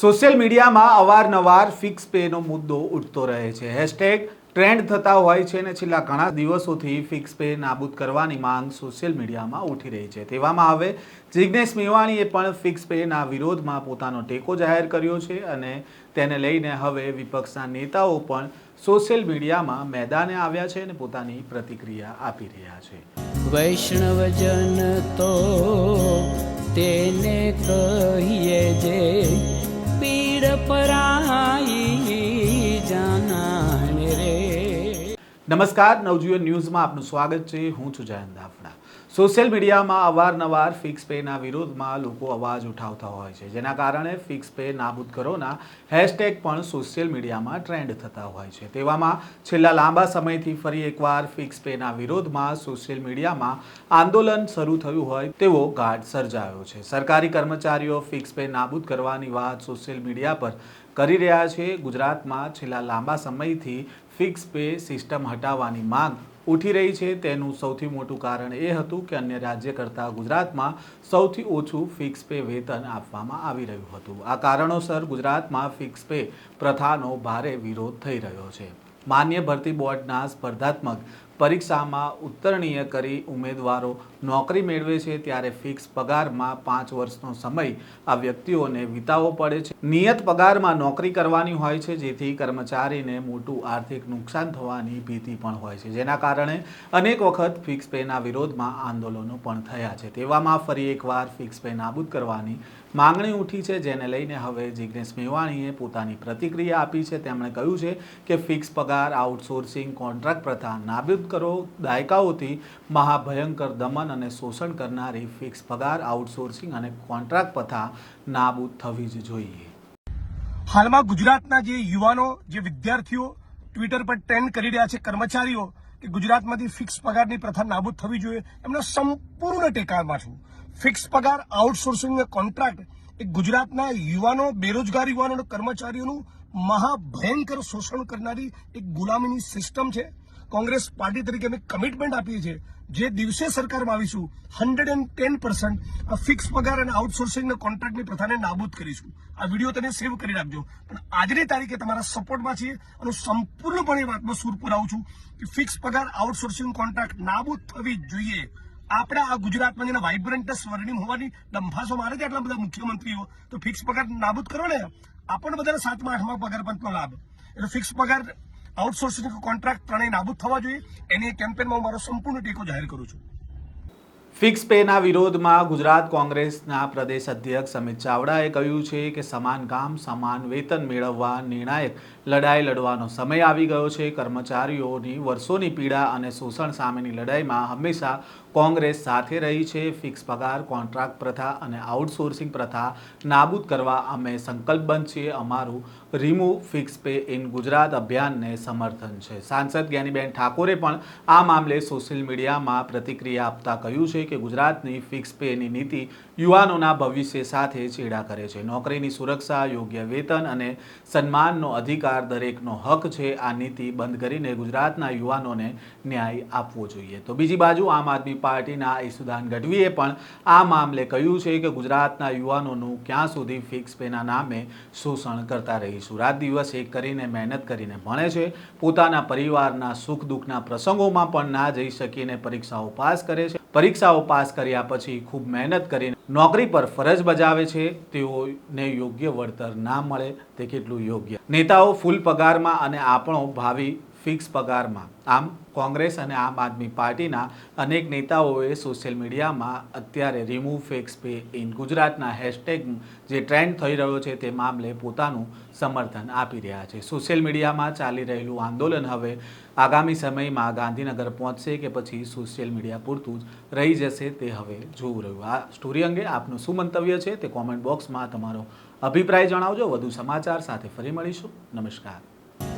Social મીડિયામાં અવારનવાર fix પેનો મુદ્દો ઉઠતો રહે છે. હેશટેગ ટ્રેન્ડ થતા હોય છે અને છેલ્લા ઘણા દિવસોથી ફિક્સ પે નાબૂદ કરવાની માંગ સોશિયલ મીડિયામાં ઉઠી રહી છે. તેવામાં હવે જિજ્ઞેશ મેવાણીએ પણ ફિક્સ પેના વિરોધમાં પોતાનો ટેકો જાહેર કર્યો છે અને તેને લઈને હવે વિપક્ષના નેતાઓ પણ સોશિયલ મીડિયામાં મેદાને આવ્યા છે અને પોતાની પ્રતિક્રિયા આપી રહ્યા છે. વૈષ્ણવજન તો તેને કહીએ નમસ્કાર, નવજીવન ન્યૂઝમાં આપનું સ્વાગત છે. હું છું જયંત દાફડા સોશિયલ મીડિયામાં અવારનવાર ફિક્સ પેના વિરોધમાં લોકો અવાજ ઉઠાવતા હોય છે. જેના કારણે ફિક્સ પે નાબૂદ કરોના હેશટેગ પણ સોશિયલ મીડિયામાં ટ્રેન્ડ થતા હોય છે. તેવામાં છેલ્લા લાંબા સમયથી ફરી એકવાર ફિક્સ પેના વિરોધમાં સોશિયલ મીડિયામાં આંદોલન શરૂ થયું હોય તેવો ગાઢ સર્જાયો છે. સરકારી કર્મચારીઓ ફિક્સ પે નાબૂદ કરવાની વાત સોશિયલ મીડિયા પર કરી રહ્યા છે. ગુજરાતમાં છેલ્લા લાંબા સમયથી ફિક્સ પે સિસ્ટમ હટાવવાની માંગ ઉઠી રહી છે. તેનું સૌથી મોટું કારણ એ હતું કે અન્ય રાજ્ય કરતાં ગુજરાતમાં સૌથી ઓછું ફિક્સ પે વેતન આપવામાં આવી રહ્યું હતું. આ કારણોસર ગુજરાતમાં ફિક્સ પે પ્રથાનો ભારે વિરોધ થઈ રહ્યો છે. માન્ય ભરતી બોર્ડના સ્પર્ધાત્મક પરીક્ષામાં ઉત્તરણીય કરી ઉમેદવારો નોકરી મેળવે છે ત્યારે ફિક્સ પગારમાં પાંચ વર્ષનો સમય આ વ્યક્તિઓને વિતાવવો પડે છે. નિયત પગારમાં નોકરી કરવાની હોય છે, જેથી કર્મચારીને મોટું આર્થિક નુકસાન થવાની ભીતિ પણ હોય છે. જેના કારણે અનેક વખત ફિક્સ પેના વિરોધમાં આંદોલનો પણ થયા છે. તેવામાં ફરી એકવાર ફિક્સ પે નાબૂદ કરવાની માંગણી ઉઠી છે, જેને લઈને હવે જિગ્નેશ મેવાણીએ પોતાની પ્રતિક્રિયા આપી છે. તેમણે કહ્યું છે કે ફિક્સ પગાર, આઉટસોર્સિંગ, કોન્ટ્રાક્ટ પ્રથા નાબૂદ કરો. દાયકાઓથી મહાભયંકર દમન અને શોષણ કરનારી ફિક્સ પગાર, આઉટસોર્સિંગ અને કોન્ટ્રાક્ટ પ્રથા નાબૂદ થવી જ જોઈએ. હાલમાં ગુજરાતના જે યુવાનો, જે વિદ્યાર્થીઓ ટ્વિટર પર ટ્રેન્ડ કરી રહ્યા છે, કર્મચારીઓ કે ગુજરાતમાંથી ફિક્સ પગારની પ્રથા નાબૂદ થવી જોઈએ. એમના સંપૂર્ણ ટેકામાં છું. ફિક્સ પગાર આઉટસોર્સિંગ કોન્ટ્રાક્ટ એ ગુજરાતના યુવાનો, બેરોજગાર યુવાનો કર્મચારીઓનું મહાભયંકર શોષણ કરનારી એક ગુલામીની સિસ્ટમ છે. કોંગ્રેસ પાર્ટી તરીકે અમે કમિટમેન્ટ આપીએ છીએ. જે દિવસે સરકારમાં આવીશું hundred and ten percent fix પગાર અને આઉટસોર્સિંગ કોન્ટ્રાક્ટની પ્રથાને નાબૂદ કરીશું. આ વીડિયો તમે સેવ કરી રાખજો. પણ આજની તારીખે તમારા સપોર્ટમાં છીએ અને સંપૂર્ણપણે વાતમાં સુર પુરાવું છું કે ફિક્સ પગાર આઉટસોર્સિંગ કોન્ટ્રાક્ટ નાબૂદ થવી જોઈએ. આપણા આ ગુજરાતમાં જેના વાઇબ્રન્ટ સ્વર્ણિમ હોવાની દંભાસો મારે છે આટલા બધા મુખ્યમંત્રીઓ, તો ફિક્સ પગાર નાબૂદ કરો ને. આપણને બધાને સાતમા, આઠમા પગાર પંચનો લાભ. એટલે ફિક્સ પગાર આઉટસોર્સિંગ કોન્ટ્રાક્ટ ત્રણેય નાબૂદ થવા જોઈએ. એની કેમ્પેનમાં હું મારો સંપૂર્ણ ટેકો જાહેર કરું છું. ફિક્સ પેના વિરોધમાં ગુજરાત કોંગ્રેસના પ્રદેશ અધ્યક્ષ અમિત ચાવડાએ કહ્યું છે કે સમાન કામ, સમાન વેતન મેળવવા નિર્ણાયક લડાઈ લડવાનો સમય આવી ગયો છે. કર્મચારીઓની વર્ષોની પીડા અને શોષણ સામેની લડાઈમાં હંમેશા કોંગ્રેસ સાથે રહી છે. ફિક્સ પગાર, કોન્ટ્રાક્ટ પ્રથા અને આઉટસોર્સિંગ પ્રથા નાબૂદ કરવા અમે સંકલ્પબંધ છીએ. અમારું remove fix pay in Gujarat અભિયાનને સમર્થન છે. સાંસદ જ્ઞાનીબેન ઠાકોરે પણ આ મામલે સોશિયલ મીડિયામાં પ્રતિક્રિયા આપતા કહ્યું છે કે ગુજરાતની ફિક્સ પેની નીતિ યુવાનોના ભવિષ્ય સાથે ચેડા કરે છે. નોકરીની સુરક્ષા, યોગ્ય વેતન અને સન્માનનો અધિકાર દરેકનો હક છે. આ નીતિ બંધ કરીને ગુજરાતના યુવાનોને ન્યાય આપવો જોઈએ. તો બીજી બાજુ આમ આદમી પાર્ટીના ઈસુદાન ગઢવીએ પણ આ મામલે કહ્યું છે કે ગુજરાતના યુવાનોનું ક્યાં સુધી ફિક્સ પેના નામે શોષણ કરતા રહીશું. રાત દિવસ એક કરીને મહેનત કરીને ભણે છે. પોતાના પરિવારના સુખ દુઃખના પ્રસંગોમાં પણ ના જઈ શકીને પરીક્ષાઓ પાસ કરે છે. પરીક્ષાઓ પાસ કર્યા પછી ખૂબ મહેનત કરીને નોકરી પર ફરજ બજાવે છે, તેઓને યોગ્ય વળતર ના મળે તે કેટલું યોગ્ય. નેતાઓ ફૂલ પગારમાં અને આપણો ભાવિ ફિક્સ પગારમાં. આમ, કોંગ્રેસ અને આમ આદમી પાર્ટીના અનેક નેતાઓએ સોશિયલ મીડિયામાં અત્યારે રિમૂવ ફિક્સ પે ઇન ગુજરાતના હેશટેગ જે ટ્રેન્ડ થઈ રહ્યો છે તે મામલે પોતાનું સમર્થન આપી રહ્યા છે. સોશિયલ મીડિયામાં ચાલી રહેલું આંદોલન હવે આગામી સમયમાં ગાંધીનગર પહોંચશે કે પછી સોશિયલ મીડિયા પૂરતું જ રહી જશે તે હવે જોવું રહ્યું. આ સ્ટોરી અંગે આપનું શું મંતવ્ય છે તે કોમેન્ટ બોક્સમાં તમારો અભિપ્રાય જણાવજો. વધુ સમાચાર સાથે ફરી મળીશું. નમસ્કાર.